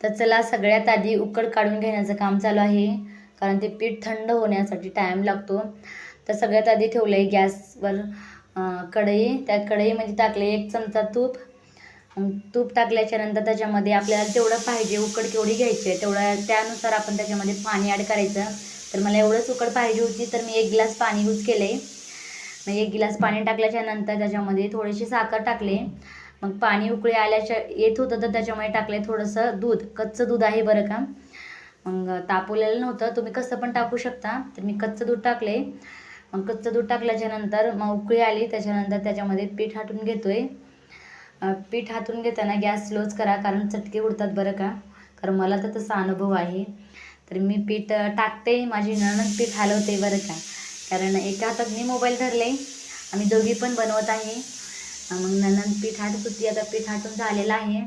तर चला सगळ्यात आधी उकड काढून घेण्याचं काम चालू आहे. कारण ते पीठ थंड होण्यासाठी टाईम लागतो. तर सगळ्यात आधी ठेवलं आहे गॅसवर कढई. त्या कढईमध्ये म्हणजे टाकले एक चमचा तूप. तूप टाकल्याच्या नंतर त्याच्यामध्ये आपल्याला जेवढं पाहिजे उकड केवढी घ्यायची आहे तेवढं त्यानुसार आपण त्याच्यामध्ये पाणी ॲड करायचं. तर मला एवढंच उकड पाहिजे होती तर मी एक ग्लास पाणी यूज केलं आहे मग एक गिलास पाणी टाकल्याच्या नंतर त्याच्यामध्ये थोडीशी साखर टाकले. मग पाणी उकळी आल्याच्या येत होतं तर त्याच्यामध्ये टाकले थोडंसं दूध कच्चं दूध आहे बरं का. मग तापवलेलं नव्हतं तुम्ही कसं पण टाकू शकता. तर मी कच्चं दूध टाकले. मग कच्चं दूध टाकल्याच्यानंतर मग उकळी आली त्याच्यानंतर त्याच्यामध्ये पीठ हाटून घेतोय. पीठ हातून घेताना गॅस स्लोच करा कारण चटके उडतात बरं का. कारण मला तर तसा अनुभव आहे. तर मी पीठ टाकते माझी नणंद पीठ हलवते बरं का. कारण एका हातात मी मोबाईल धरले आम्ही दोघी पण बनवत आहे. मग नणंद पीठ हाटत होती आता पीठ हाटून झालेलं आहे.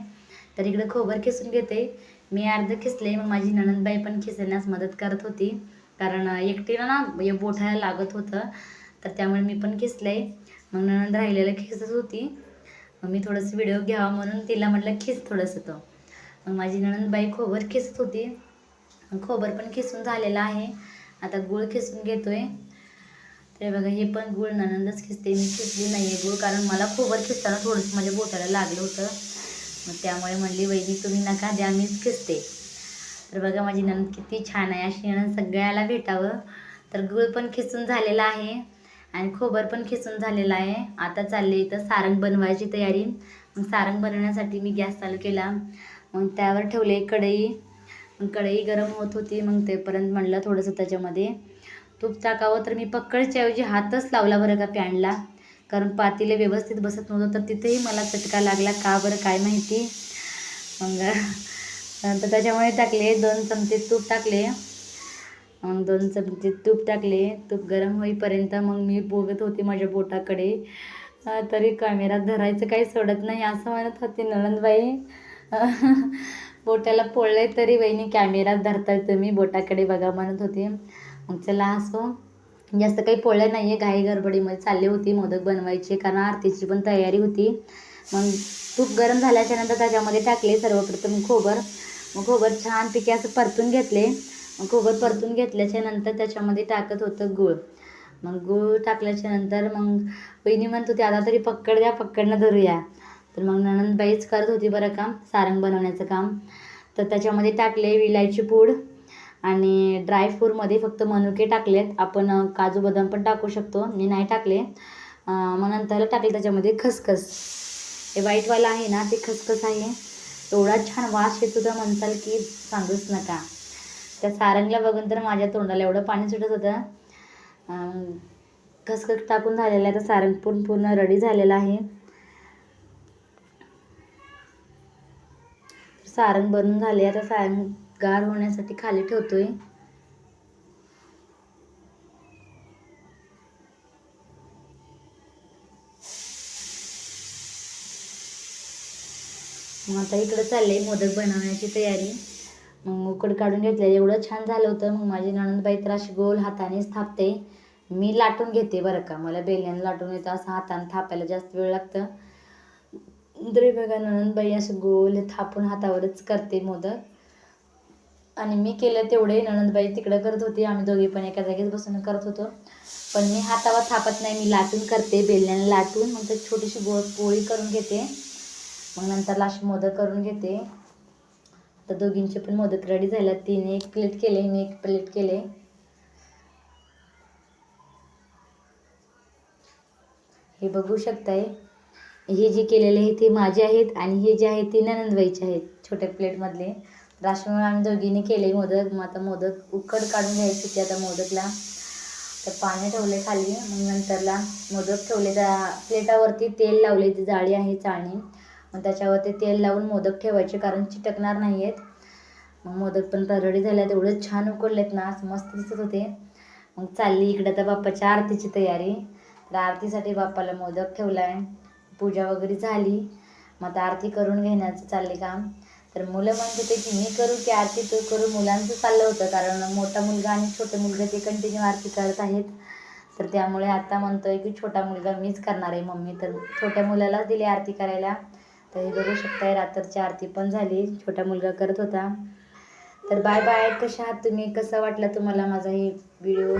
तर इकडे खोबर खिसून घेते. मी अर्ध खिसले मग माझी नणंदबाई पण खिसण्यास मदत करत होती. कारण एकटीला ना हे बोठायला लागत होतं. तर त्यामुळे मी पण खिसले. मग नणंद राहिलेलं खिसत होती. मग मी थोडंसं व्हिडिओ घ्यावा म्हणून तिला म्हटलं खिस थोडंसं तो. मग माझी नणंदबाई खोबर खिसत होती. खोबर पण खिसून झालेलं आहे. आता गुळ खिसून घेतोय. हे बघा हे पण गुळ ननंदच खिसते. मी खिसली नाही आहे गुळ कारण मला खोबर खिसताना थोडंसं म्हणजे माझ्या बोटाला लागलं होतं. मग त्यामुळे म्हणली वहिनी तुम्ही नका द्या मीच खिसते. तर बघा माझी नणंद किती छान आहे. अशी नणंद सगळ्याला भेटावं. तर गुळ पण खिसून झालेला आहे आणि खोबर पण खिसून झालेलं आहे. आता चालले इथं सारंग बनवायची तयारी. मग सारंग बनवण्यासाठी मी गॅस चालू केला. मग त्यावर ठेवले कढई. मग कढई गरम होत होती मग तेपर्यंत म्हणलं थोडंसं त्याच्यामध्ये तूप टाकावं तर मी पक्कडच्या ऐवजी हातच लावला बरं का पॅनला कारण पातीले व्यवस्थित बसत नव्हतं तर तिथेही मला चटका लागला. का बरं काय माहिती? मग नंतर त्याच्यामुळे टाकले दोन चमचे तूप टाकले. मग दोन चमचे तूप टाकले. तूप गरम होईपर्यंत मग मी बघत होते माझ्या बोटाकडे. तरी कॅमेरात धरायचं काही सोडत नाही असं म्हणत होते नळंदबाई बोटाला पोळले तरी वहिनी कॅमेरात धरताय तुम्ही बोटाकडे बघा म्हणत होते. मग चला असो जास्त काही पोळलं नाही आहे घाई गडबडीमध्ये चालली होती मोदक बनवायचे कारण आरतीची पण तयारी होती. मग तूप गरम झाल्याच्यानंतर त्याच्यामध्ये टाकले सर्वप्रथम खोबर. मग खोबर छानपैकी असं परतून घेतले. मग खोबर परतून घेतल्याच्या नंतर त्याच्यामध्ये टाकत होतं गूळ. मग गूळ टाकल्याच्या नंतर मग बहिणी म्हणत होती आता तरी पक्कड द्या पक्कडनं धरूया. तर मग नणंदबाईच करत होती बरं काम सारंग बनवण्याचं काम. तर त्याच्यामध्ये टाकले विलायची पूड. आणि ड्रायफ्रूटमध्ये फक्त मनुके टाकलेत. आपण काजू बदाम पण टाकू शकतो. मी नाही टाकले. मग नंतरला टाकले त्याच्यामध्ये खसखस. हे वाईटवालं आहे ना ते खसखस आहे. एवढा छान वास येत होता म्हणताल की सांगूच नका. त्या सारंगला बघून तर माझ्या तोंडाला एवढं पाणी सुटत होतं. खसखस टाकून झालेलं आहे. तर सारंग पूर्ण पूर्ण रेडी झालेलं आहे. सारंग बनून झाले आता सारंग गार होण्यासाठी खाली ठेवतोय. मग आता इकडं चाललंय मोदक बनवण्याची तयारी. मग उकड काढून घेतलेलं एवढं छान झालं होतं. मग माझी नणंदबाई तर अशी गोल हातानेच थापते. मी लाटून घेते बरं का. मला बेल्याने लाटून येतं. असं हाताने थापायला जास्त वेळ लागतं. तरी बघा नणंदबाई असं गोल थापून हातावरच करते मोदक. आणि मी केलं तेवढे. नणंदबाई तिकडं करत होती. आम्ही दोघी पण एका जागेत बसून करत होतो. पण मी हातावर थापत नाही. मी लाटून करते. बेलण्याने लाटून. मग ते छोटीशी गो पोळी करून घेते. मग नंतर अशी मोदक करून घेते. तर दोघींचे पण मोदक रेडी झाले तिने एक प्लेट केले. मी एक प्लेट केले. हे बघू शकताय. हे जे केलेले आहे ते माझे आहेत आणि हे जे आहे ते ननंदबाईचे आहेत. छोट्या प्लेटमधले तर आम्ही दोघींनी केले मोदक. मग आता मोदक उकड काढून घ्यायची होती आता मोदकला. तर पाणी ठेवले खाली. मग नंतरला मोदक ठेवले. त्या प्लेटावरती तेल लावले ती जाळी आहे चाळणी. मग त्याच्यावरती तेल लावून मोदक ठेवायचे कारण चिटकणार नाही आहेत मग मोदक पण तरडी झाल्या तेवढे छान उकडलेत ना. असं मस्त दिसत होते. मग चालली इकडं तर बाप्पाच्या आरतीची तयारी. तर आरतीसाठी बाप्पाला मोदक ठेवला आहे पूजा वगैरे झाली. मग आता आरती करून घेण्याचं चालले काम. तर मुलं म्हणत होते की मी करू की आरती तू करू मुलांचं चाललं होतं कारण मोठा मुलगा आणि छोटे मुलगा ते कंटिन्यू आरती करत आहेत. तर त्यामुळे आता म्हणतोय की छोटा मुलगा मीच करणार आहे मम्मी. तर छोट्या मुलालाच दिली आरती करायला. तर हे बघू शकताय रात्रची आरती पण झाली. छोटा मुलगा करत होता. तर बाय बाय कशा आहात तुम्ही? कसं वाटलं तुम्हाला माझा हे व्हिडिओ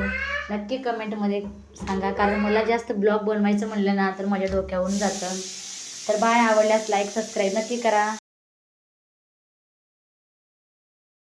नक्की कमेंटमध्ये सांगा. कारण मला जास्त ब्लॉग बनवायचं म्हणलं ना तर माझ्या डोक्यावरून जातं. तर बाय आवडल्यास लाईक सबस्क्राईब नक्की करा.